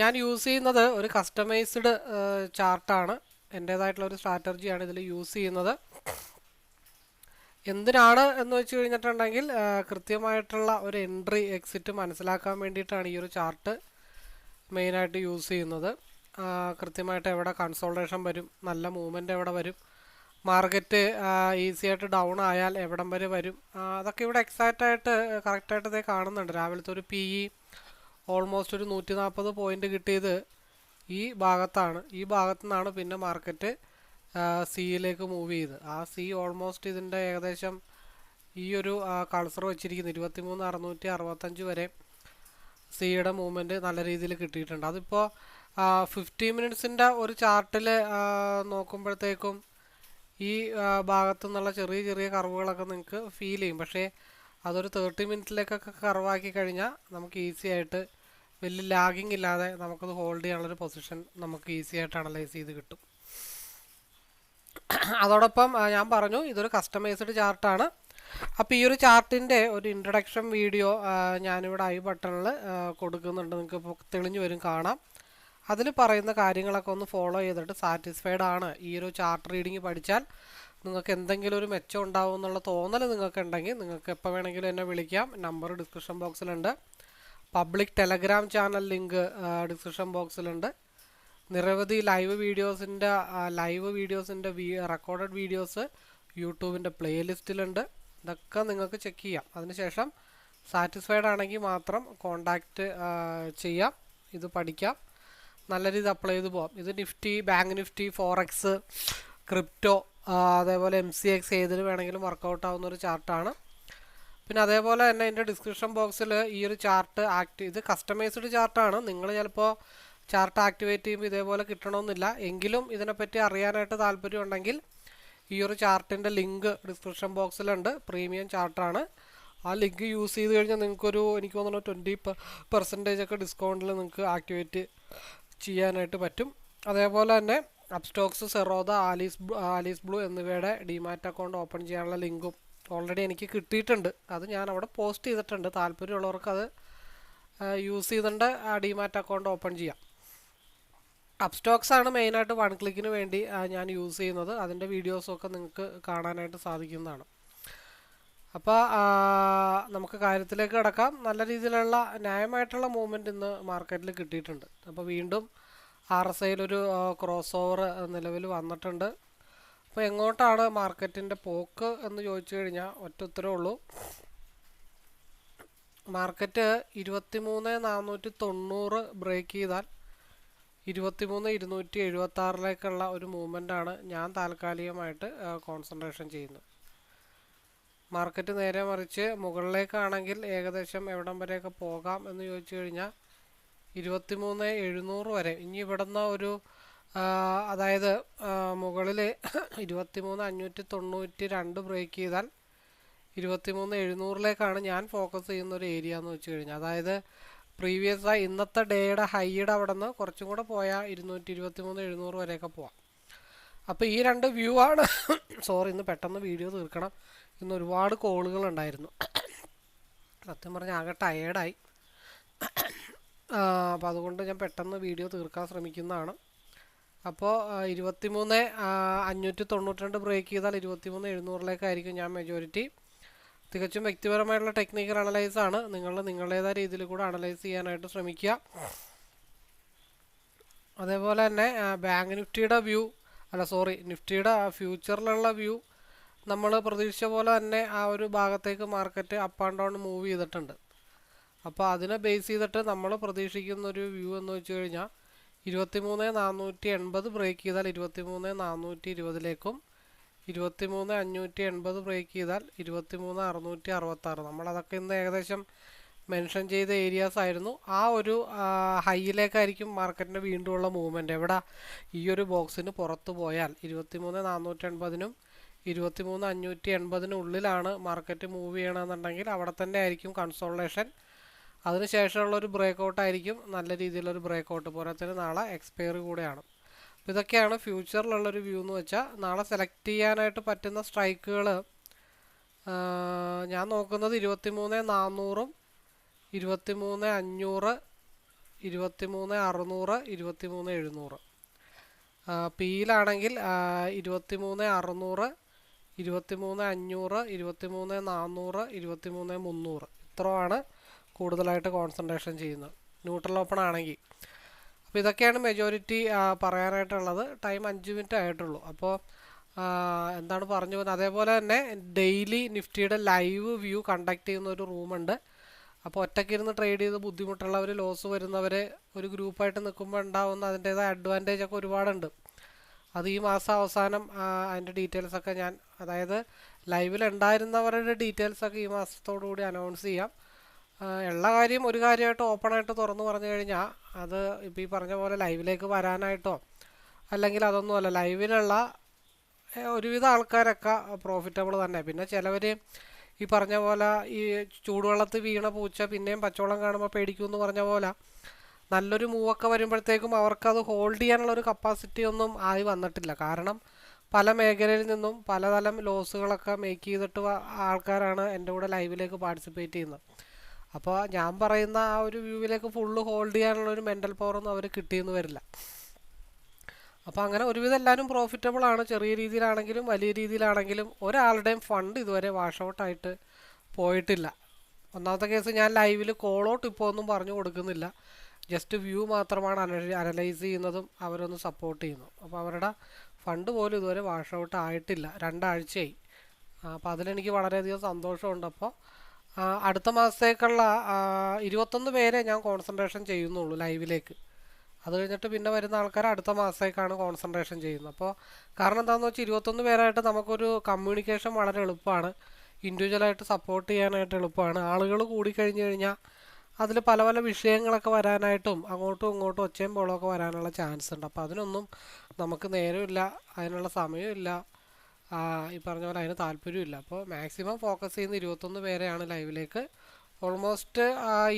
ഞാൻ യൂസ് ചെയ്യുന്നത് ഒരു കസ്റ്റമൈസ്ഡ് ചാർട്ടാണ്. എന്റേതായിട്ടുള്ള ഒരു സ്ട്രാറ്റജിയാണ് ഇതിൽ യൂസ് ചെയ്യുന്നത്. എന്തിനാണ് എന്ന് വെച്ച് കഴിഞ്ഞിട്ടുണ്ടെങ്കിൽ കൃത്യമായിട്ടുള്ള ഒരു എൻട്രി എക്സിറ്റ് മനസ്സിലാക്കാൻ വേണ്ടിയിട്ടാണ് ഈ ഒരു ചാർട്ട് മെയിനായിട്ട് യൂസ് ചെയ്യുന്നത്. കൃത്യമായിട്ട് എവിടെ കൺസോൾട്ടേഷൻ വരും നല്ല മൂവ്മെന്റ് എവിടെ വരും മാർക്കറ്റ് ഈസി ആയിട്ട് ഡൗൺ ആയാൽ എവിടം വരെ വരും അതൊക്കെ ഇവിടെ എക്സാക്റ്റ് ആയിട്ട് കറക്റ്റായിട്ട് ഇതേ കാണുന്നുണ്ട്. രാവിലത്തെ ഒരു പി ഇ ഓൾമോസ്റ്റ് ഒരു നൂറ്റി നാൽപ്പത് പോയിന്റ് കിട്ടിയത് ഈ ഭാഗത്താണ്. ഈ ഭാഗത്തു നിന്നാണ് പിന്നെ മാർക്കറ്റ് സിയിലേക്ക് മൂവ് ചെയ്ത്. ആ സി ഓൾമോസ്റ്റ് ഇതിന്റെ ഏകദേശം ഈ ഒരു കളസർ വെച്ചിരിക്കുന്നു. ഇരുപത്തിമൂന്ന് അറുന്നൂറ്റി അറുപത്തഞ്ച് വരെ സിയുടെ മൂവ്മെന്റ് നല്ല രീതിയിൽ കിട്ടിയിട്ടുണ്ട്. അതിപ്പോൾ ഫിഫ്റ്റി മിനിറ്റ്സിന്റെ ഒരു ചാർട്ടിൽ നോക്കുമ്പോഴത്തേക്കും ഈ ഭാഗത്തു നിന്നുള്ള ചെറിയ ചെറിയ കർവുകളൊക്കെ നിങ്ങൾക്ക് ഫീൽ ചെയ്യും. പക്ഷേ അതൊരു തേർട്ടി മിനിറ്റിലേക്കൊക്കെ കർവാക്കി കഴിഞ്ഞാൽ നമുക്ക് ഈസി ആയിട്ട് വലിയ ലാഗിങ് ഇല്ലാതെ നമുക്കത് ഹോൾഡ് ചെയ്യാനുള്ളൊരു പൊസിഷൻ നമുക്ക് ഈസി ആയിട്ട് അനലൈസ് ചെയ്ത് കിട്ടും. അതോടൊപ്പം ഞാൻ പറഞ്ഞു ഇതൊരു കസ്റ്റമൈസ്ഡ് ചാർട്ടാണ് അപ്പോൾ ഈ ഒരു ചാർട്ടിന്റെ ഒരു ഇൻട്രഡക്ഷൻ വീഡിയോ ഞാനിവിടെ ഐ ബട്ടണിൽ കൊടുക്കുന്നുണ്ട്. നിങ്ങൾക്ക് ഇപ്പോൾ തെളിഞ്ഞു വരും കാണാം. അതിൽ പറയുന്ന കാര്യങ്ങളൊക്കെ ഒന്ന് ഫോളോ ചെയ്തിട്ട് സാറ്റിസ്ഫൈഡ് ആണ് ഈ ഒരു ചാർട്ട് റീഡിങ് പഠിച്ചാൽ. നിങ്ങൾക്ക് എന്തെങ്കിലും ഒരു മെച്ചം ഉണ്ടാവും എന്നുള്ള തോന്നൽ നിങ്ങൾക്ക് ഉണ്ടെങ്കിൽ നിങ്ങൾക്ക് എപ്പോൾ വേണമെങ്കിലും എന്നെ വിളിക്കാം. Number description ബോക്സിലുണ്ട് public Telegram channel link description ബോക്സിലുണ്ട്. നിരവധി ലൈവ് വീഡിയോസിന്റെ ലൈവ് വീഡിയോസിന്റെ റെക്കോർഡഡ് വീഡിയോസ് യൂട്യൂബിന്റെ പ്ലേലിസ്റ്റിലുണ്ട്. ഇതൊക്കെ നിങ്ങൾക്ക് ചെക്ക് ചെയ്യാം. അതിനുശേഷം സാറ്റിസ്ഫൈഡ് ആണെങ്കിൽ മാത്രം കോണ്ടാക്റ്റ് ചെയ്യാം. ഇത് പഠിക്കാം. നല്ല രീതിയിൽ അപ്ലൈ ചെയ്ത് പോകാം ഇത് Nifty bank Nifty forex crypto അതേപോലെ എം സി എക്സ് ഏതിന് വേണമെങ്കിലും വർക്കൗട്ട് ആവുന്ന ഒരു ചാർട്ടാണ്. പിന്നെ അതേപോലെ തന്നെ എന്റെ ഡിസ്ക്രിപ്ഷൻ ബോക്സിൽ ഈ ഒരു ചാർട്ട് ആക്ട് ഇത് കസ്റ്റമൈസ്ഡ് ചാർട്ടാണ് നിങ്ങൾ ചിലപ്പോൾ ചാർട്ട് ആക്ടിവേറ്റ് ചെയ്യുമ്പോൾ ഇതേപോലെ കിട്ടണമെന്നില്ല. എങ്കിലും ഇതിനെപ്പറ്റി അറിയാനായിട്ട് താല്പര്യം ഉണ്ടെങ്കിൽ ഈ ഒരു ചാർട്ടിന്റെ ലിങ്ക് ഡിസ്ക്രിപ്ഷൻ ബോക്സിലുണ്ട് പ്രീമിയം ചാർട്ടാണ് ആ ലിങ്ക് യൂസ് ചെയ്ത് കഴിഞ്ഞാൽ നിങ്ങൾക്കൊരു എനിക്ക് തോന്നുന്നു ട്വന്റി പെർസെന്റേജ് ഒക്കെ ഡിസ്കൗണ്ടിൽ നിങ്ങൾക്ക് ആക്ടിവേറ്റ് ചെയ്യാനായിട്ട് പറ്റും. അതേപോലെ തന്നെ Upstox Zerodha Alice Alice Blue എന്നിവയുടെ ഡിമാറ്റ് അക്കൗണ്ട് ഓപ്പൺ ചെയ്യാനുള്ള ലിങ്കും ഓൾറെഡി എനിക്ക് കിട്ടിയിട്ടുണ്ട്. അത് ഞാൻ അവിടെ പോസ്റ്റ് ചെയ്തിട്ടുണ്ട്. താല്പര്യമുള്ളവർക്ക് അത് യൂസ് ചെയ്തിട്ട് ആ ഡിമാറ്റ് അക്കൗണ്ട് ഓപ്പൺ ചെയ്യാം. അപ്സ്റ്റോക്സ് ആണ് മെയിനായിട്ട് വൺ ക്ലിക്കിന് വേണ്ടി ഞാൻ യൂസ് ചെയ്യുന്നത്. അതിന്റെ വീഡിയോസൊക്കെ നിങ്ങൾക്ക് കാണാനായിട്ട് സാധിക്കുന്നതാണ്. അപ്പോൾ നമുക്ക് കാര്യത്തിലേക്ക് കിടക്കാം. നല്ല രീതിയിലുള്ള ന്യായമായിട്ടുള്ള മൂവ്മെന്റ് ഇന്ന് മാർക്കറ്റിൽ കിട്ടിയിട്ടുണ്ട്. അപ്പോൾ വീണ്ടും ആർ എസ് ഐയിലൊരു ക്രോസ് ഓവർ നിലവിൽ വന്നിട്ടുണ്ട്. അപ്പോൾ എങ്ങോട്ടാണ് മാർക്കറ്റിന്റെ പോക്ക് എന്ന് ചോദിച്ചു കഴിഞ്ഞാൽ ഒറ്റ ഉത്തരവേ ഉള്ളൂ. മാർക്കറ്റ് ഇരുപത്തിമൂന്ന് നാനൂറ്റി തൊണ്ണൂറ് ബ്രേക്ക് ചെയ്താൽ ഇരുപത്തിമൂന്ന് ഇരുന്നൂറ്റി എഴുപത്തി ആറിലേക്കുള്ള ഒരു മൂവ്മെന്റാണ് ഞാൻ താൽക്കാലികമായിട്ട് കോൺസെൻട്രേഷൻ ചെയ്യുന്നത്. മാർക്കറ്റ് നേരെ മറിച്ച് മുകളിലേക്കാണെങ്കിൽ ഏകദേശം എവിടം വരെയൊക്കെ പോകാം എന്ന് ചോദിച്ചു കഴിഞ്ഞാൽ ഇരുപത്തിമൂന്ന് എഴുന്നൂറ് വരെ. ഇനി ഇവിടുന്ന് ഒരു അതായത് മുകളിൽ ഇരുപത്തിമൂന്ന് അഞ്ഞൂറ്റി തൊണ്ണൂറ്റി രണ്ട് ബ്രേക്ക് ചെയ്താൽ ഇരുപത്തിമൂന്ന് എഴുന്നൂറിലേക്കാണ് ഞാൻ ഫോക്കസ് ചെയ്യുന്ന ഒരു ഏരിയ എന്ന് വെച്ച് കഴിഞ്ഞാൽ. അതായത് പ്രീവിയസ് ആയി ഇന്നത്തെ ഡേയുടെ ഹൈയുടെ അവിടെ നിന്ന് കുറച്ചും കൂടെ പോയാൽ ഇരുന്നൂറ്റി ഇരുപത്തി മൂന്ന് എഴുന്നൂറ് വരെയൊക്കെ പോവാം. അപ്പോൾ ഈ രണ്ട് വ്യൂ ആണ്. സോറി ഇന്ന് പെട്ടെന്ന് വീഡിയോ തീർക്കണം. ഇന്ന് ഒരുപാട് കോളുകൾ ഉണ്ടായിരുന്നു. സത്യം പറഞ്ഞാൽ ആകെ ടയേർഡായി അപ്പോൾ അതുകൊണ്ട് ഞാൻ പെട്ടെന്ന് വീഡിയോ തീർക്കാൻ ശ്രമിക്കുന്നതാണ്. അപ്പോൾ ഇരുപത്തിമൂന്ന് അഞ്ഞൂറ്റി തൊണ്ണൂറ്റി രണ്ട് ബ്രേക്ക് ചെയ്താൽ ഇരുപത്തിമൂന്ന് എഴുന്നൂറിലേക്കായിരിക്കും ഞാൻ മെജോറിറ്റി തികച്ചും വ്യക്തിപരമായിട്ടുള്ള ടെക്നിക്കൽ അനലൈസ് ആണ്. നിങ്ങൾ നിങ്ങളുടേതായ രീതിയിൽ കൂടെ അനലൈസ് ചെയ്യാനായിട്ട് ശ്രമിക്കുക. അതേപോലെ തന്നെ ബാങ്ക് നിഫ്റ്റിയുടെ വ്യൂ അല്ല സോറി നിഫ്റ്റിയുടെ ഫ്യൂച്ചറിലുള്ള വ്യൂ നമ്മൾ പ്രതീക്ഷിച്ച പോലെ തന്നെ ആ ഒരു ഭാഗത്തേക്ക് market up and down move ചെയ്തിട്ടുണ്ട്. അപ്പോൾ അതിനെ ബേസ് ചെയ്തിട്ട് നമ്മൾ പ്രതീക്ഷിക്കുന്ന ഒരു വ്യൂ എന്ന് വെച്ച് കഴിഞ്ഞാൽ ഇരുപത്തിമൂന്ന് നാനൂറ്റി എൺപത് ബ്രേക്ക് ചെയ്താൽ ഇരുപത്തിമൂന്ന് നാനൂറ്റി ഇരുപതിലേക്കും ഇരുപത്തിമൂന്ന് അഞ്ഞൂറ്റി എൺപത് ബ്രേക്ക് ചെയ്താൽ ഇരുപത്തിമൂന്ന് അറുന്നൂറ്റി അറുപത്താറ്. നമ്മളതൊക്കെ ഇന്ന് ഏകദേശം മെൻഷൻ ചെയ്ത ഏരിയാസ് ആയിരുന്നു. ആ ഒരു ഹൈയിലേക്കായിരിക്കും മാർക്കറ്റിന്റെ വീണ്ടുമുള്ള മൂവ്മെന്റ് എവിടെ? ഈ ഒരു ബോക്സിന് പുറത്ത് പോയാൽ ഇരുപത്തിമൂന്ന് നാനൂറ്റി എൺപതിനും ഇരുപത്തിമൂന്ന് അഞ്ഞൂറ്റി എൺപതിനുള്ളിലാണ് മാർക്കറ്റ് മൂവ് ചെയ്യണമെന്നുണ്ടെങ്കിൽ അവിടെ തന്നെ ആയിരിക്കും കൺസോൾട്ടേഷൻ അതിനുശേഷമുള്ള ഒരു ബ്രേക്ക് ഔട്ട് ആയിരിക്കും നല്ല രീതിയിലൊരു ബ്രേക്ക് ഔട്ട് പോരാത്തിന് നാളെ എക്സ്പയറി കൂടെയാണ്. അപ്പോൾ ഇതൊക്കെയാണ് ഫ്യൂച്ചറിലുള്ളൊരു വ്യൂ എന്ന് വെച്ചാൽ നാളെ സെലക്ട് ചെയ്യാനായിട്ട് പറ്റുന്ന സ്ട്രൈക്കുകൾ ഞാൻ നോക്കുന്നത് ഇരുപത്തി മൂന്ന് നാന്നൂറും നാനൂറും ഇരുപത്തിമൂന്ന് അഞ്ഞൂറ് ഇരുപത്തി മൂന്ന് അറുന്നൂറ് ഇരുപത്തി മൂന്ന് എഴുന്നൂറ് പിയിലാണെങ്കിൽ ഇരുപത്തിമൂന്ന് അറുന്നൂറ് ഇരുപത്തി മൂന്ന് അഞ്ഞൂറ് ഇരുപത്തി മൂന്ന് നാന്നൂറ് ഇരുപത്തി മൂന്ന് മുന്നൂറ്. ഇത്രയാണ് കൂടുതലായിട്ട് കോൺസെൻട്രേഷൻ ചെയ്യുന്നത്. ന്യൂട്രൽ ഓപ്പൺ ആണെങ്കിൽ. അപ്പോൾ ഇതൊക്കെയാണ് മെജോറിറ്റി പറയാനായിട്ടുള്ളത്. ടൈം അഞ്ച് മിനിറ്റ് ആയിട്ടുള്ളൂ. അപ്പോൾ എന്താണ് പറഞ്ഞു പോകുന്നത്? അതേപോലെ തന്നെ ഡെയിലി നിഫ്റ്റിയുടെ ലൈവ് വ്യൂ കണ്ടക്ട് ചെയ്യുന്ന ഒരു റൂമുണ്ട് അപ്പോൾ ഒറ്റയ്ക്കിരുന്ന് ട്രേഡ് ചെയ്ത് ബുദ്ധിമുട്ടുള്ളവർ ലോസ് വരുന്നവർ ഒരു ഗ്രൂപ്പായിട്ട് നിൽക്കുമ്പോൾ ഉണ്ടാവുന്ന അതിന്റേതായ അഡ്വാന്റേജ് ഒക്കെ ഒരുപാടുണ്ട്. അത് ഈ മാസം അവസാനം അതിന്റെ ഡീറ്റെയിൽസൊക്കെ ഞാൻ അതായത് ലൈവിൽ ഉണ്ടായിരുന്നവരുടെ ഡീറ്റെയിൽസൊക്കെ ഈ മാസത്തോടു കൂടി അനൗൺസ് ചെയ്യാം. ഉള്ള കാര്യം ഒരു കാര്യമായിട്ട് ഓപ്പണായിട്ട് തുറന്നു പറഞ്ഞു കഴിഞ്ഞാൽ അത് ഇപ്പോൾ ഈ പറഞ്ഞ പോലെ ലൈവിലേക്ക് വരാനായിട്ടോ അല്ലെങ്കിൽ അതൊന്നുമല്ല ലൈവിലുള്ള ഒരുവിധ ആൾക്കാരൊക്കെ പ്രോഫിറ്റബിൾ തന്നെ. പിന്നെ ചിലവർ ഈ പറഞ്ഞ പോലെ ഈ ചൂടുവെള്ളത്തിൽ വീണ പൂച്ച പിന്നെയും പച്ചവെള്ളം കാണുമ്പോൾ പേടിക്കും എന്ന് പറഞ്ഞ പോലെ നല്ലൊരു മൂവൊക്കെ വരുമ്പോഴത്തേക്കും അവർക്കത് ഹോൾഡ് ചെയ്യാനുള്ള ഒരു കപ്പാസിറ്റി ഒന്നും ആയി വന്നിട്ടില്ല. കാരണം പല മേഖലയിൽ നിന്നും പലതരം ലോസുകളൊക്കെ മേക്ക് ചെയ്തിട്ട് ആൾക്കാരാണ് എന്റെ കൂടെ ലൈവിലേക്ക് പാർട്ടിസിപ്പേറ്റ് ചെയ്യുന്നത്. അപ്പോൾ ഞാൻ പറയുന്ന ആ ഒരു വ്യൂവിലേക്ക് ഫുള്ള് ഹോൾഡ് ചെയ്യാനുള്ള ഒരു മെന്റൽ പവറൊന്നും അവർ കിട്ടിയെന്ന് വരില്ല. അപ്പോൾ അങ്ങനെ ഒരുവിധം എല്ലാവരും പ്രോഫിറ്റബിൾ ആണ്. ചെറിയ രീതിയിലാണെങ്കിലും വലിയ രീതിയിലാണെങ്കിലും ഒരാളുടെയും ഫണ്ട് ഇതുവരെ വാഷ് ഔട്ടായിട്ട് പോയിട്ടില്ല. ഒന്നാമത്തെ കേസ് ഞാൻ ലൈവിൽ കോൾ ഔട്ട് ഇപ്പോൾ ഒന്നും പറഞ്ഞു കൊടുക്കുന്നില്ല. ജസ്റ്റ് വ്യൂ മാത്രമാണ് അനലൈസ് ചെയ്യുന്നതും അവരൊന്ന് സപ്പോർട്ട് ചെയ്യുന്നു. അപ്പോൾ അവരുടെ ഫണ്ട് പോലും ഇതുവരെ വാഷ് ഔട്ട് ആയിട്ടില്ല. രണ്ടാഴ്ചയായി. അപ്പോൾ അതിലെനിക്ക് വളരെയധികം സന്തോഷമുണ്ട്. അപ്പോൾ അടുത്ത മാസത്തേക്കുള്ള ഇരുപത്തൊന്ന് പേരെ ഞാൻ കോൺസെൻട്രേഷൻ ചെയ്യുന്നുള്ളൂ ലൈവിലേക്ക് അത് കഴിഞ്ഞിട്ട് പിന്നെ വരുന്ന ആൾക്കാർ അടുത്ത മാസത്തേക്കാണ് കോൺസെൻട്രേഷൻ ചെയ്യുന്നത്. അപ്പോൾ കാരണം എന്താണെന്ന് വെച്ചാൽ ഇരുപത്തൊന്ന് പേരായിട്ട് നമുക്കൊരു കമ്മ്യൂണിക്കേഷൻ വളരെ എളുപ്പമാണ്. ഇൻഡിവിജ്വലായിട്ട് സപ്പോർട്ട് ചെയ്യാനായിട്ട് എളുപ്പമാണ്. ആളുകൾ കൂടിക്കഴിഞ്ഞ് കഴിഞ്ഞാൽ അതിൽ പല പല വിഷയങ്ങളൊക്കെ വരാനായിട്ടും അങ്ങോട്ടും ഇങ്ങോട്ടും ഒച്ചയും ബോളമൊക്കെ വരാനുള്ള ചാൻസ് ഉണ്ട്. അപ്പോൾ അതിനൊന്നും നമുക്ക് നേരമില്ല അതിനുള്ള സമയമില്ല. ഈ പറഞ്ഞ പോലെ അതിന് താല്പര്യമില്ല. അപ്പോൾ മാക്സിമം ഫോക്കസ് ചെയ്യുന്ന ഇരുപത്തൊന്ന് പേരെയാണ് ലൈവിലേക്ക് ഓൾമോസ്റ്റ്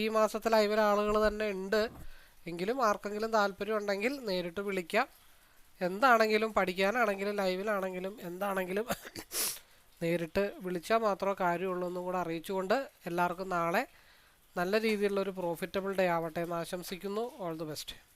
ഈ മാസത്തെ ലൈവിൽ ആളുകൾ തന്നെ ഉണ്ട്. എങ്കിലും ആർക്കെങ്കിലും താല്പര്യം ഉണ്ടെങ്കിൽ നേരിട്ട് വിളിക്കാം. എന്താണെങ്കിലും പഠിക്കാനാണെങ്കിലും ലൈവിലാണെങ്കിലും എന്താണെങ്കിലും നേരിട്ട് വിളിച്ചാൽ മാത്രമേ കാര്യമുള്ളൂ എന്നും കൂടെ അറിയിച്ചുകൊണ്ട് എല്ലാവർക്കും നാളെ നല്ല രീതിയിലുള്ളൊരു പ്രോഫിറ്റബിൾ ഡേ ആവട്ടെ എന്ന് ആശംസിക്കുന്നു. All the best